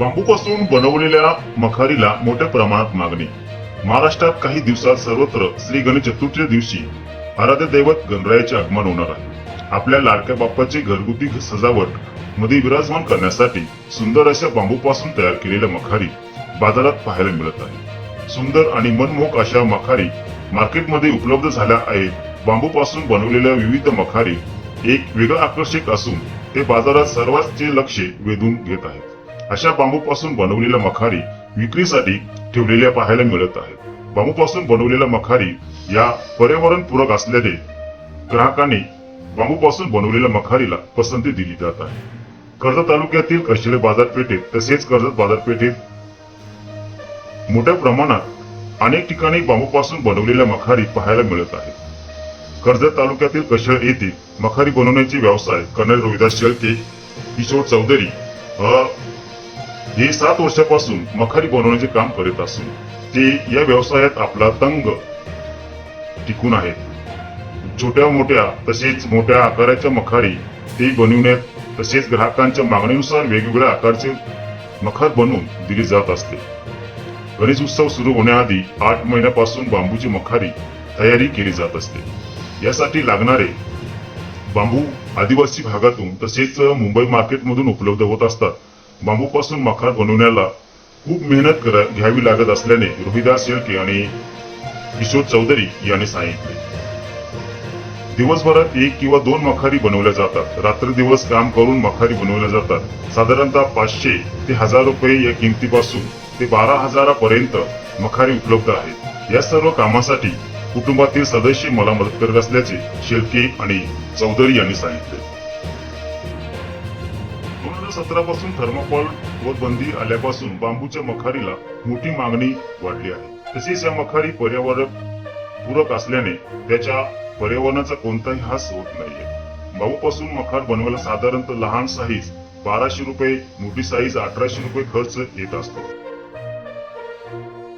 बांबूपासून बनवलेल्या मखारीला मोठ्या प्रमाणात मागणी. महाराष्ट्रात काही दिवसात सर्वत्र श्री गणेश चतुर्थीच्या दिवशी आराध्य दैवत गणरायाचे आगमन होणार आहे. आपल्या लाडक्या बाप्पाची घरगुती सजावटमध्ये विराजमान करण्यासाठी सुंदर अशा बांबूपासून तयार केलेल्या मखारी बाजारात पाहायला मिळत आहे. सुंदर आणि मनमोहक अशा मखारी मार्केटमध्ये उपलब्ध झाल्या आहेत. बांबूपासून बनवलेल्या विविध मखारी एक वेगळं आकर्षक असून ते बाजारात सर्वांचे लक्ष वेधून घेत आहेत. अशा बांबूपासून बनवलेल्या मखारी विक्रीसाठी ठेवलेल्या पाहायला मिळत आहेत. बांबूपासून बनवलेल्या मखारी या पर्यावरण पूरक असल्याने ग्राहकांनी बांबूपासून बनवलेल्या मखारीला पसंती दिली जात आहे. कर्जत तालुक्यातील कशिले बाजारपेठेत तसेच कर्जत बाजारपेठेत मोठ्या प्रमाणात अनेक ठिकाणी बांबूपासून बनवलेल्या मखारी पाहायला मिळत आहेत. कर्जत तालुक्यातील कशळ येथे मखारी बनवण्याचे व्यवसाय कर्नल रोहिदास शेळके किशोर चौधरी हे सात वर्षापासून मखारी बनवण्याचे काम करीत असून ते या व्यवसायात आपला तंग टिकून आहेत छोट्या मोठ्या तसेच मोठ्या आकाराच्या मखारी ते बनविण्यात तसेच ग्राहकांच्या मागणीनुसार वेगवेगळ्या आकारचे मखार बनवून दिली जात असते. गणेश उत्सव सुरू होण्याआधी आठ महिन्यापासून बांबूची मखारी तयारी केली जात असते. यासाठी लागणारे बांबू आदिवासी भागातून तसेच मुंबई मार्केटमधून उपलब्ध होत असतात. बांबूपासून मखार बनवण्याला खूप मेहनत करा घ्यावी लागत असल्याने रोहिदास शेळके आणि किशोर चौधरी यांनी सांगितले. दिवसभरात एक किंवा दोन मखारी बनवल्या जातात. रात्र दिवस काम करून मखारी बनवल्या जातात. साधारणतः पाचशे ते हजार रुपये या किमतीपासून ते बारा हजारापर्यंत मखारी उपलब्ध आहेत. या सर्व कामासाठी कुटुंबातील सदस्य मला मदत करत असल्याचे शेळके आणि चौधरी यांनी सांगितले. सतरा पासून थर्मोकॉल व बंदी आल्यापासून बांबूच्या मखारीला मोठी मागणी वाढली आहे. तसेच या मखारी पर्यावरण पूरक असल्याने त्याच्या पर्यावरणाचा कोणताही हास होत नाहीये. बांबूपासून मखार बनवायला साधारणतः लहान साईज बाराशे रुपये मोठी साईज अठराशे रुपये खर्च येत असतो.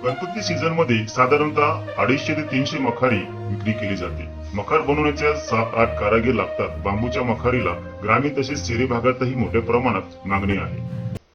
गणपती सीझनमध्ये साधारणतः अडीचशे ते तीनशे मखारी विक्री केली जाते. मखार बनवण्याच्या सात आठ कारागीर लागतात. बांबूच्या मखारीला ग्रामीण तसेच शहरी भागातही मोठ्या प्रमाणात मागणी आहे.